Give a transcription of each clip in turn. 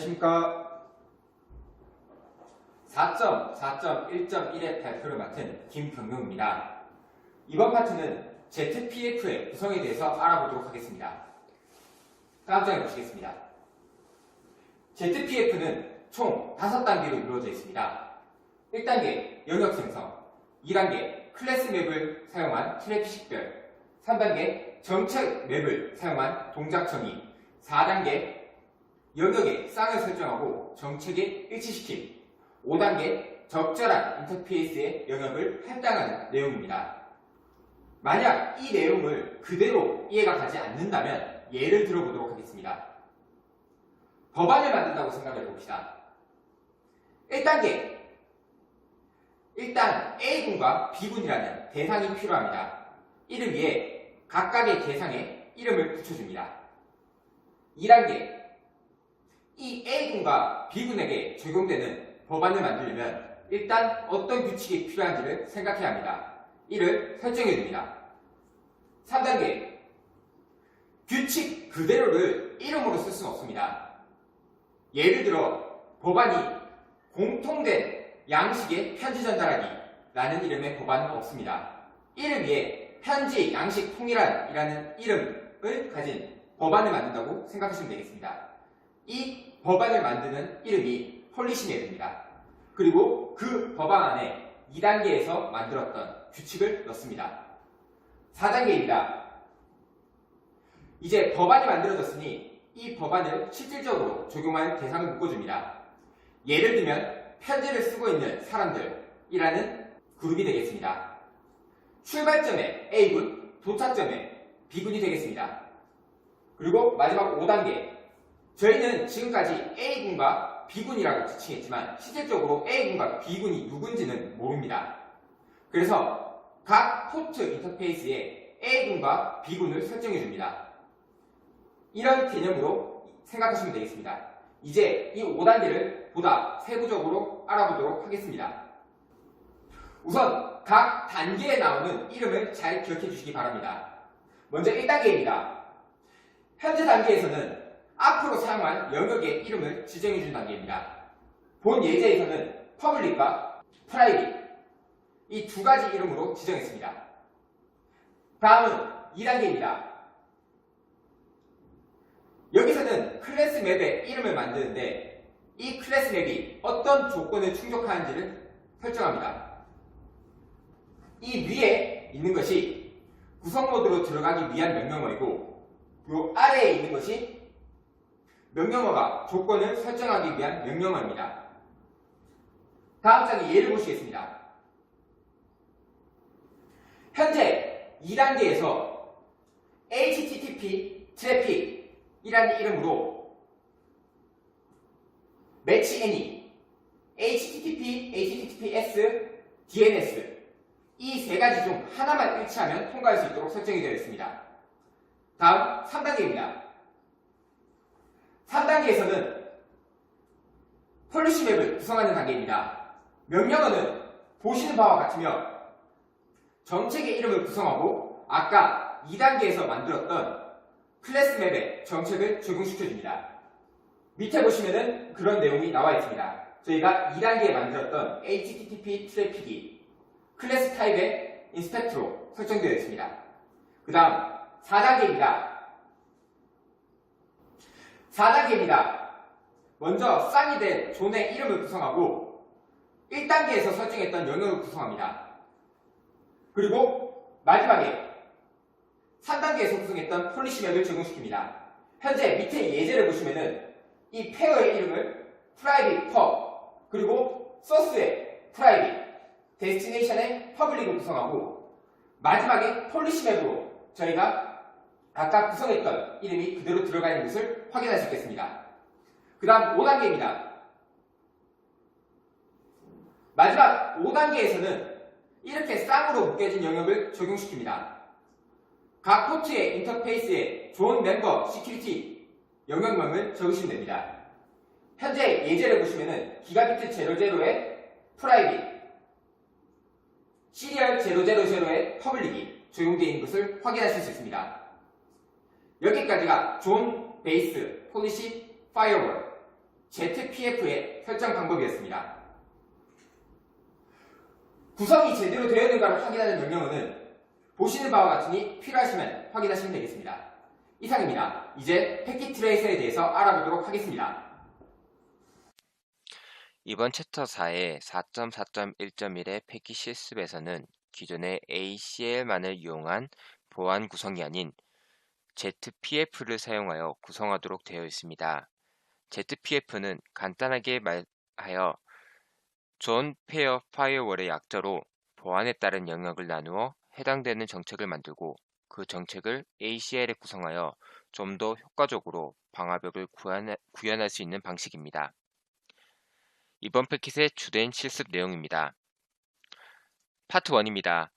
안녕하십니까. 4.4.1.1의 발표를 맡은 김경용입니다. 이번 파트는 ZPF의 구성에 대해서 알아보도록 하겠습니다. 다음 장에 보시겠습니다. ZPF는 총 5단계로 이루어져 있습니다. 1단계 영역 생성, 2단계 클래스 맵을 사용한 트래픽별, 3단계 정책 맵을 사용한 동작 정의, 4단계 영역에 쌍을 설정하고 정책에 일치시킴 5단계 적절한 인터페이스의 영역을 할당하는 내용입니다. 만약 이 내용을 그대로 이해가 가지 않는다면 예를 들어보도록 하겠습니다. 법안을 만든다고 생각해 봅시다. 1단계 일단 A군과 B군이라는 대상이 필요합니다. 이를 위해 각각의 대상에 이름을 붙여줍니다. 2단계 이 A군과 B군에게 적용되는 법안을 만들려면 일단 어떤 규칙이 필요한지를 생각해야 합니다. 이를 설정해 줍니다. 3단계 규칙 그대로를 이름으로 쓸 수는 없습니다. 예를 들어 법안이 공통된 양식의 편지 전달하기 라는 이름의 법안은 없습니다. 이를 위해 편지 양식 통일안이라는 이름을 가진 법안을 만든다고 생각하시면 되겠습니다. 이 법안을 만드는 이름이 폴리시맵입니다. 그리고 그 법안 안에 2단계에서 만들었던 규칙을 넣습니다. 4단계입니다. 이제 법안이 만들어졌으니 이 법안을 실질적으로 적용할 대상을 묶어줍니다. 예를 들면 편지를 쓰고 있는 사람들이라는 그룹이 되겠습니다. 출발점에 A군, 도착점에 B군이 되겠습니다. 그리고 마지막 5단계 저희는 지금까지 A군과 B군이라고 지칭했지만 실질적으로 A군과 B군이 누군지는 모릅니다. 그래서 각 포트 인터페이스에 A군과 B군을 설정해 줍니다. 이런 개념으로 생각하시면 되겠습니다. 이제 이 5단계를 보다 세부적으로 알아보도록 하겠습니다. 우선 각 단계에 나오는 이름을 잘 기억해 주시기 바랍니다. 먼저 1단계입니다. 현재 단계에서는 앞으로 사용할 영역의 이름을 지정해 준 단계입니다. 본 예제에서는 퍼블릭과 프라이빗 이 두 가지 이름으로 지정했습니다. 다음은 2단계입니다. 여기서는 클래스 맵의 이름을 만드는데 이 클래스 맵이 어떤 조건을 충족하는지를 설정합니다. 이 위에 있는 것이 구성 모드로 들어가기 위한 명령어이고 이 아래에 있는 것이 명령어가 조건을 설정하기 위한 명령어입니다. 다음 장의 예를 보시겠습니다. 현재 2단계에서 HTTP 트래픽이라는 이름으로 매치 any, HTTP, HTTPS, DNS 이 세 가지 중 하나만 일치하면 통과할 수 있도록 설정이 되어 있습니다. 다음 3단계입니다. 3단계에서는 폴리시 맵을 구성하는 단계입니다. 명령어는 보시는 바와 같으며 정책의 이름을 구성하고 아까 2단계에서 만들었던 클래스 맵에 정책을 적용시켜줍니다. 밑에 보시면은 그런 내용이 나와 있습니다. 저희가 2단계에 만들었던 HTTP 트래픽이 클래스 타입의 인스펙트로 설정되어 있습니다. 그 다음 4단계입니다. 4단계입니다. 먼저 쌍이 된 존의 이름을 구성하고 1단계에서 설정했던 영역을 구성합니다. 그리고 마지막에 3단계에서 구성했던 폴리시 맵을 적용시킵니다. 현재 밑에 예제를 보시면은 이 페어의 이름을 private pub 그리고 소스의 private 데스티네이션의 퍼블릭을 구성하고 마지막에 폴리시 맵으로 저희가 각각 구성했던 이름이 그대로 들어가 있는 것을 확인할 수 있겠습니다. 그 다음 5단계입니다. 마지막 5단계에서는 이렇게 쌍으로 묶여진 영역을 적용시킵니다. 각 포트의 인터페이스에 좋은 멤버 시큐리티 영역명을 적으시면 됩니다. 현재 예제를 보시면은 기가비트 00의 프라이빗 시리얼 000의 퍼블릭이 적용되어 있는 것을 확인하실 수 있습니다. 여기까지가 존 베이스 폴리시 파이어월 ZPF의 설정 방법이었습니다. 구성이 제대로 되어 있는가를 확인하는 명령어는 보시는 바와 같으니 필요하시면 확인하시면 되겠습니다. 이상입니다. 이제 패킷 트레이서에 대해서 알아보도록 하겠습니다. 이번 챕터 4의 4.4.1.1의 패킷 실습에서는 기존의 ACL만을 이용한 보안 구성이 아닌 ZPF를 사용하여 구성하도록 되어 있습니다. ZPF는 간단하게 말하여 존 페어 파이어월의 약자로 보안에 따른 영역을 나누어 해당되는 정책을 만들고 그 정책을 ACL에 구성하여 좀 더 효과적으로 방화벽을 구현, 구현할 수 있는 방식입니다. 이번 패킷의 주된 실습 내용입니다. 파트 1입니다.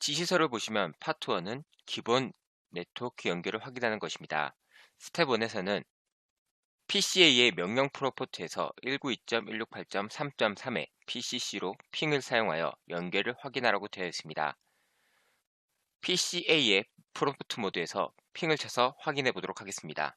지시서를 보시면 파트 1은 기본 네트워크 연결을 확인하는 것입니다. 스텝 1에서는 PCA의 명령 프로포트에서 192.168.3.3의 PCC로 핑을 사용하여 연결을 확인하라고 되어 있습니다. PCA의 프로포트 모드에서 핑을 쳐서 확인해 보도록 하겠습니다.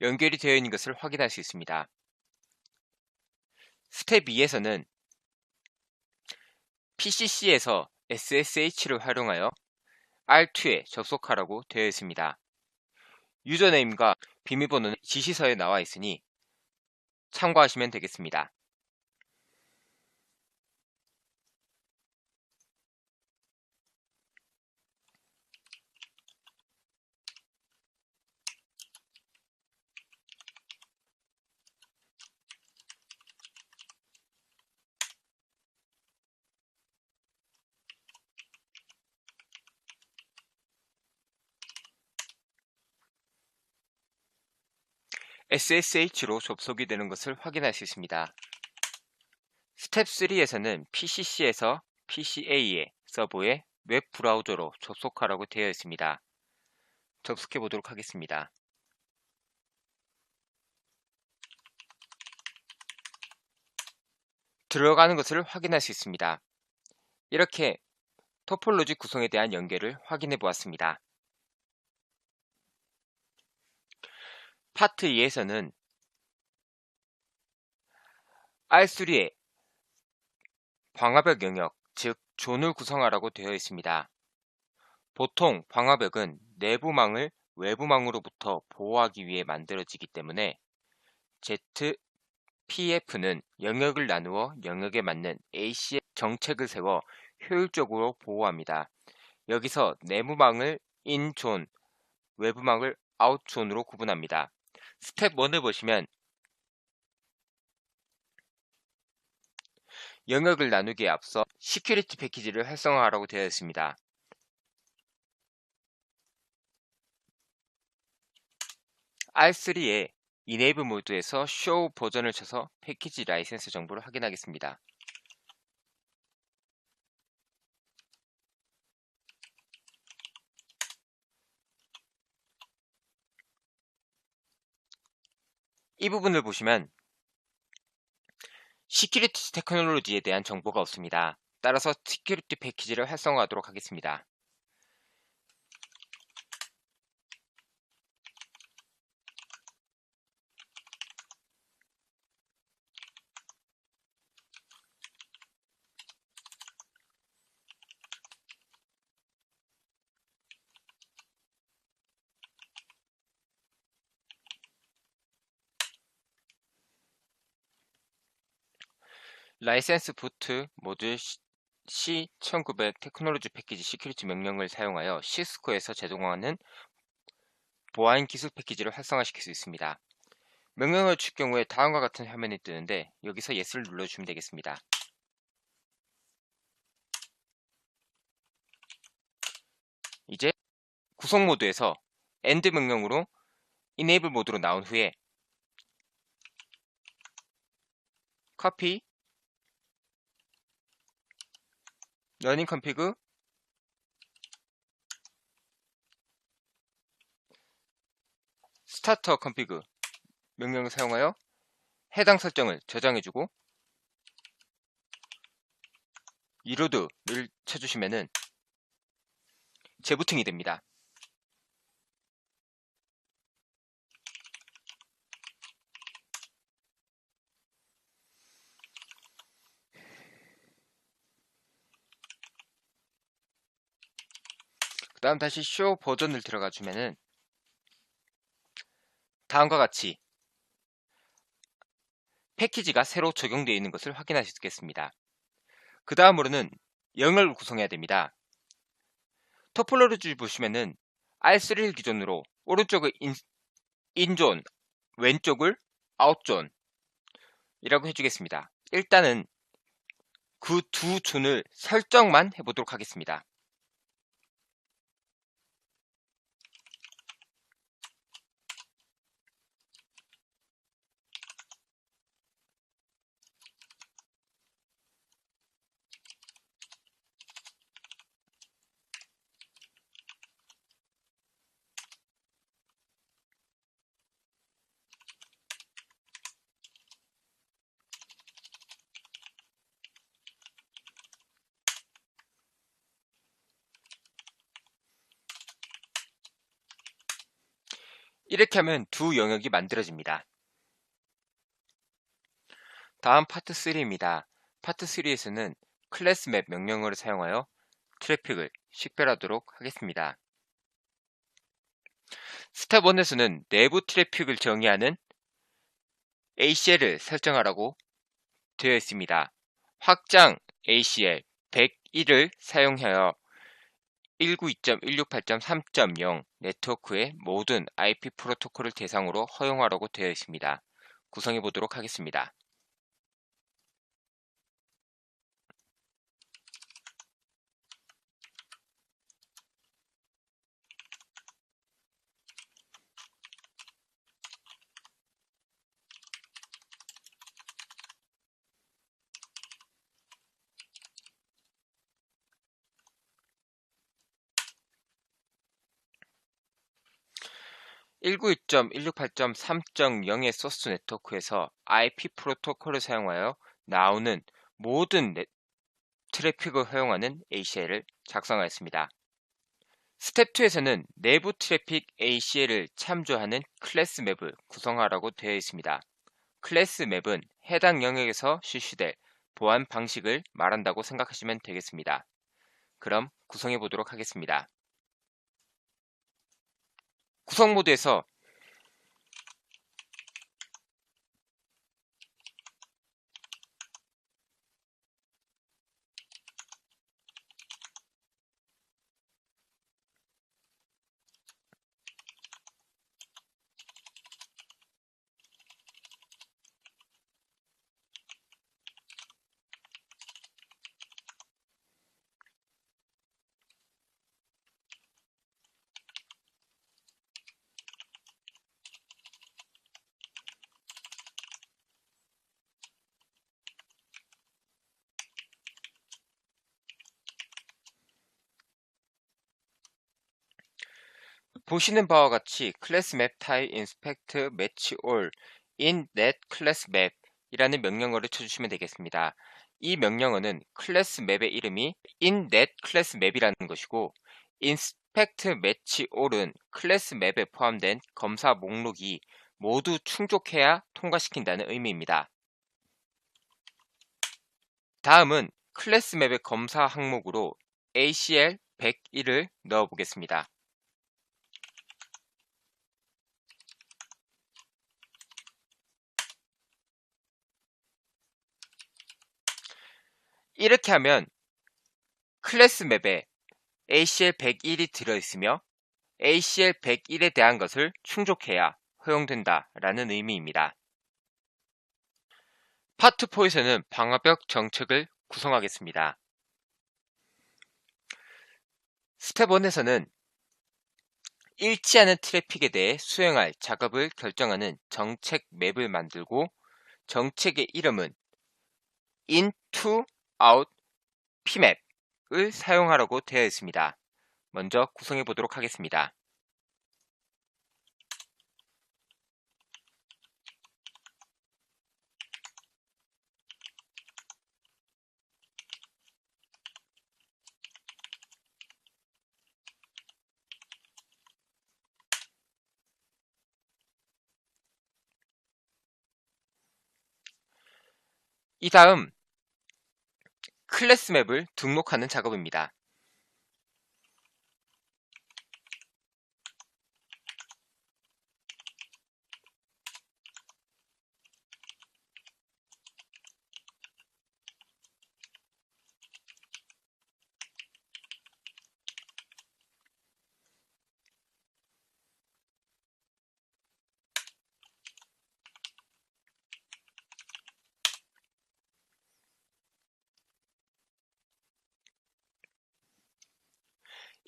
연결이 되어 있는 것을 확인할 수 있습니다. 스텝 2에서는 PCC에서 SSH를 활용하여 R2에 접속하라고 되어 있습니다. 유저네임과 비밀번호는 지시서에 나와 있으니 참고하시면 되겠습니다. SSH로 접속이 되는 것을 확인할 수 있습니다. 스텝 3에서는 PCC에서 PCA의 서버에 웹 브라우저로 접속하라고 되어 있습니다. 접속해 보도록 하겠습니다. 들어가는 것을 확인할 수 있습니다. 이렇게 토폴로지 구성에 대한 연결을 확인해 보았습니다. 파트 2에서는 R3의 방화벽 영역, 즉 존을 구성하라고 되어 있습니다. 보통 방화벽은 내부망을 외부망으로부터 보호하기 위해 만들어지기 때문에 ZPF는 영역을 나누어 영역에 맞는 AC의 정책을 세워 효율적으로 보호합니다. 여기서 내부망을 인존, 외부망을 아웃존으로 구분합니다. 스텝 1을 보시면 영역을 나누기에 앞서 시큐리티 패키지를 활성화하라고 되어 있습니다. R3의 Enable 모드에서 Show 버전을 쳐서 패키지 라이센스 정보를 확인하겠습니다. 이 부분을 보시면 시큐리티 테크놀로지에 대한 정보가 없습니다. 따라서 시큐리티 패키지를 활성화하도록 하겠습니다. 라이센스 부트 모드 C1900 테크놀로지 패키지 시큐리티 명령을 사용하여 시스코에서 제공하는 보안 기술 패키지를 활성화시킬 수 있습니다. 명령을 줄 경우에 다음과 같은 화면이 뜨는데 여기서 yes를 눌러주시면 되겠습니다. 이제 구성 모드에서 end 명령으로 enable 모드로 나온 후에 copy 러닝 컨피그 스타터 컨피그 명령을 사용하여 해당 설정을 저장해주고 리로드를 쳐주시면은 재부팅이 됩니다. 다음 다시 쇼 버전을 들어가 주면은 다음과 같이 패키지가 새로 적용되어 있는 것을 확인하실 수 있겠습니다. 그 다음으로는 영을 구성해야 됩니다. 토폴로지 보시면은 R3를 기준으로 오른쪽을 인, 인존, 왼쪽을 아웃존 이라고 해주겠습니다. 일단은 그 두 존을 설정만 해보도록 하겠습니다. 이렇게 하면 두 영역이 만들어집니다. 다음 파트 3입니다. 파트 3에서는 클래스 맵 명령어를 사용하여 트래픽을 식별하도록 하겠습니다. 스텝 1에서는 내부 트래픽을 정의하는 ACL을 설정하라고 되어 있습니다. 확장 ACL 101을 사용하여 192.168.3.0 네트워크의 모든 IP 프로토콜을 대상으로 허용하라고 되어 있습니다. 구성해 보도록 하겠습니다. (1 9 2 1 6 8 3 0의 소스 네트워크에서 IP 프로토콜을 사용하여 나오는 모든 네, 트래픽을 허용하는 ACL을 작성하였습니다. 스텝 2에서는 내부 트래픽 ACL을 참조하는 클래스 맵을 구성하라고 되어 있습니다. 클래스 맵은 해당 영역에서 실시될 보안 방식을 말한다고 생각하시면 되겠습니다. 그럼 구성해 보도록 하겠습니다. 구성 모드에서 보시는 바와 같이 클래스 맵 타입 인스펙트 매치 올 in net class map 이라는 명령어를 쳐주시면 되겠습니다. 이 명령어는 클래스 맵의 이름이 net class map이라는 것이고 inspect match all은 클래스 맵에 포함된 검사 목록이 모두 충족해야 통과시킨다는 의미입니다. 다음은 클래스 맵의 검사 항목으로 ACL 101을 넣어 보겠습니다. 이렇게 하면 클래스 맵에 ACL 101이 들어있으며 ACL 101에 대한 것을 충족해야 허용된다 라는 의미입니다. 파트 4에서는 방화벽 정책을 구성하겠습니다. 스텝 1에서는 일치하는 트래픽에 대해 수행할 작업을 결정하는 정책 맵을 만들고 정책의 이름은 into out, pmap을 사용하라고 되어 있습니다. 먼저 구성해 보도록 하겠습니다. 이 다음 클래스 맵을 등록하는 작업입니다.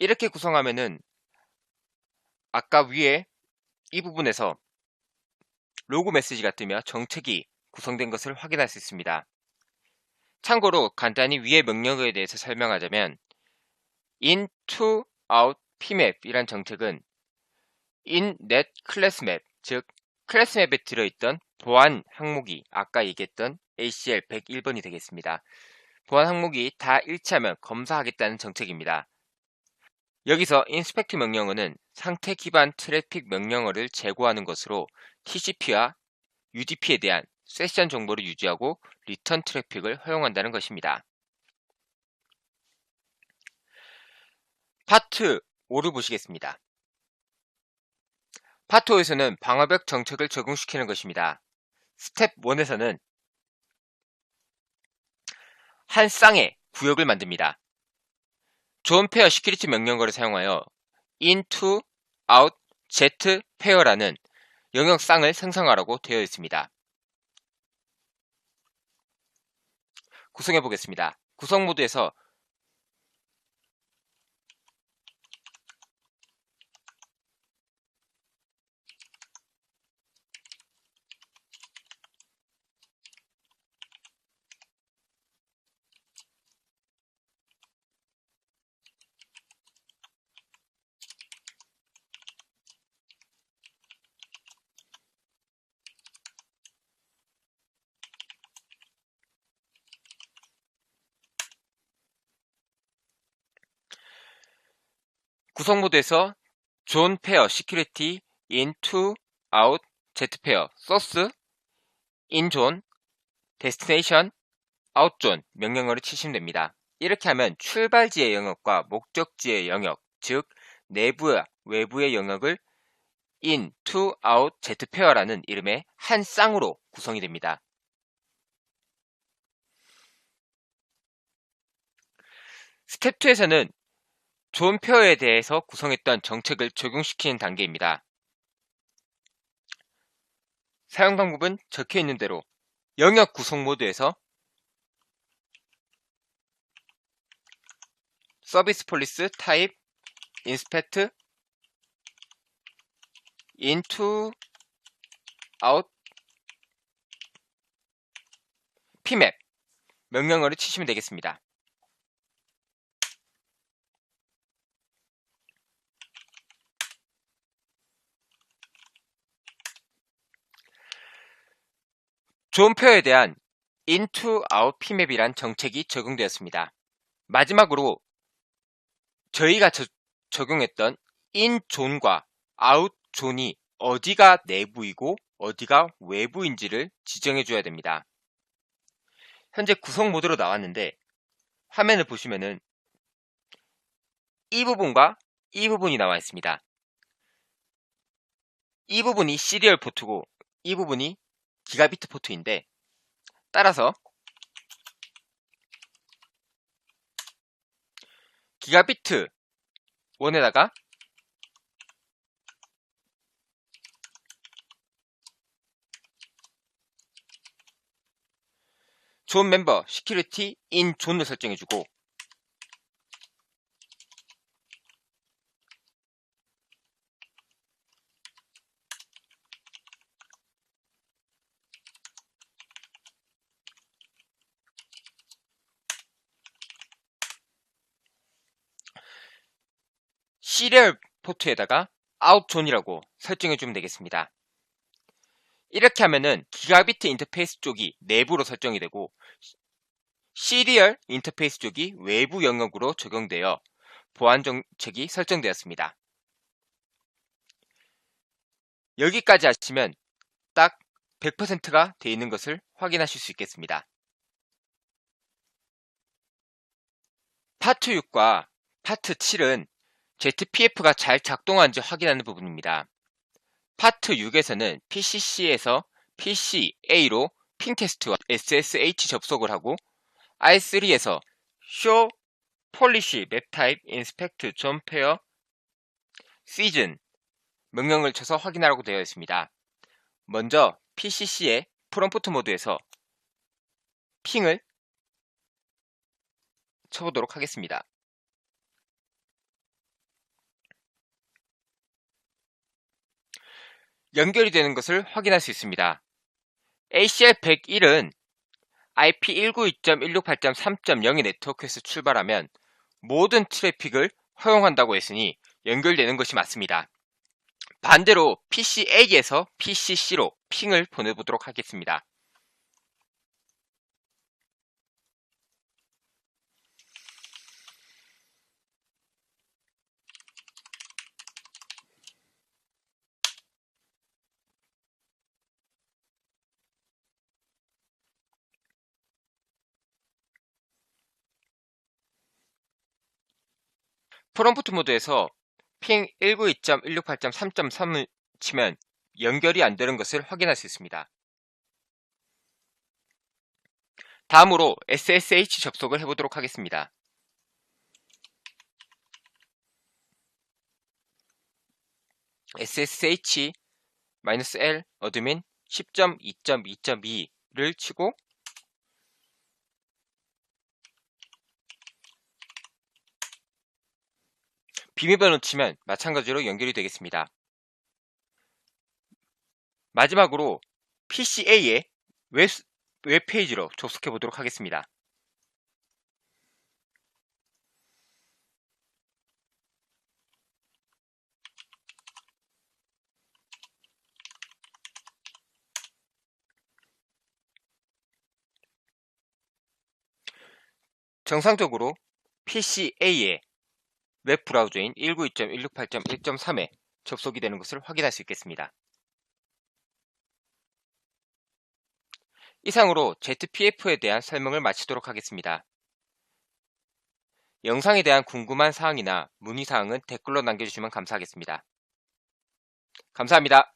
이렇게 구성하면은 아까 위에 이 부분에서 로고 메시지가 뜨며 정책이 구성된 것을 확인할 수 있습니다. 참고로 간단히 위의 명령어에 대해서 설명하자면 in to out pmap 이란 정책은 in net class map 즉 클래스 맵에 들어있던 보안 항목이 아까 얘기했던 ACL 101번이 되겠습니다. 보안 항목이 다 일치하면 검사하겠다는 정책입니다. 여기서 inspect 명령어는 상태 기반 트래픽 명령어를 제고하는 것으로 TCP와 UDP에 대한 세션 정보를 유지하고 리턴 트래픽을 허용한다는 것입니다. 파트 5를 보시겠습니다. 파트 5에서는 방어벽 정책을 적용시키는 것입니다. 스텝 1에서는 한 쌍의 구역을 만듭니다. 존 페어 시큐리티 명령어를 사용하여 into, out, z 페어라는 영역 쌍을 생성하라고 되어 있습니다. 구성해 보겠습니다. 구성 모드에서 구성 모드에서 존 페어 시큐리티 into, out, z 페어 소스 in 존 데스티네이션 out 존 명령어를 치시면 됩니다. 이렇게 하면 출발지의 영역과 목적지의 영역, 즉 내부와 외부의 영역을 in, to, out, z 페어라는 이름의 한 쌍으로 구성이 됩니다. 스텝 2에서는 존 페어에 대해서 구성했던 정책을 적용시키는 단계입니다. 사용 방법은 적혀 있는 대로 영역 구성 모드에서 서비스 폴리스 타입 인스펙트 into out pmap 명령어를 치시면 되겠습니다. 존표에 대한 into out pmap이란 정책이 적용되었습니다. 마지막으로 저희가 저- 적용했던 in 존과 out 존이 어디가 내부이고 어디가 외부인지를 지정해 줘야 됩니다. 현재 구성 모드로 나왔는데 화면을 보시면은 이 부분과 이 부분이 나와 있습니다. 이 부분이 시리얼 포트고 이 부분이 기가비트 포트인데 따라서 기가비트 1에다가 존 멤버 시큐리티 인 존을 설정해주고 시리얼 포트에다가 아웃존이라고 설정해 주면 되겠습니다. 이렇게 하면은 기가비트 인터페이스 쪽이 내부로 설정이 되고 시리얼 인터페이스 쪽이 외부 영역으로 적용되어 보안 정책이 설정되었습니다. 여기까지 하시면 딱 100%가 되어 있는 것을 확인하실 수 있겠습니다. 파트 6과 파트 7은 ZPF가 잘 작동하는지 확인하는 부분입니다. 파트 6에서는 PCC에서 PCA로 핑 테스트와 SSH 접속을 하고 R3에서 Show Polish Map Type Inspect John Pair Season 명령을 쳐서 확인하라고 되어 있습니다. 먼저 PCC의 프롬프트 모드에서 핑을 쳐보도록 하겠습니다. 연결이 되는 것을 확인할 수 있습니다. ACL 101은 IP 192.168.3.0의 네트워크에서 출발하면 모든 트래픽을 허용한다고 했으니 연결되는 것이 맞습니다. 반대로 PCA에서 PCC로 핑을 보내보도록 하겠습니다. 프롬프트 모드에서 핑 192.168.3.3을 치면 연결이 안 되는 것을 확인할 수 있습니다. 다음으로 SSH 접속을 해보도록 하겠습니다. SSH-L 어드민 10.2.2.2를 치고 비밀번호 치면 마찬가지로 연결이 되겠습니다. 마지막으로 PCA의 웹, 웹페이지로 접속해 보도록 하겠습니다. 정상적으로 PCA의 웹 브라우저인 192.168.1.3에 접속이 되는 것을 확인할 수 있겠습니다. 이상으로 ZPF에 대한 설명을 마치도록 하겠습니다. 영상에 대한 궁금한 사항이나 문의사항은 댓글로 남겨주시면 감사하겠습니다. 감사합니다.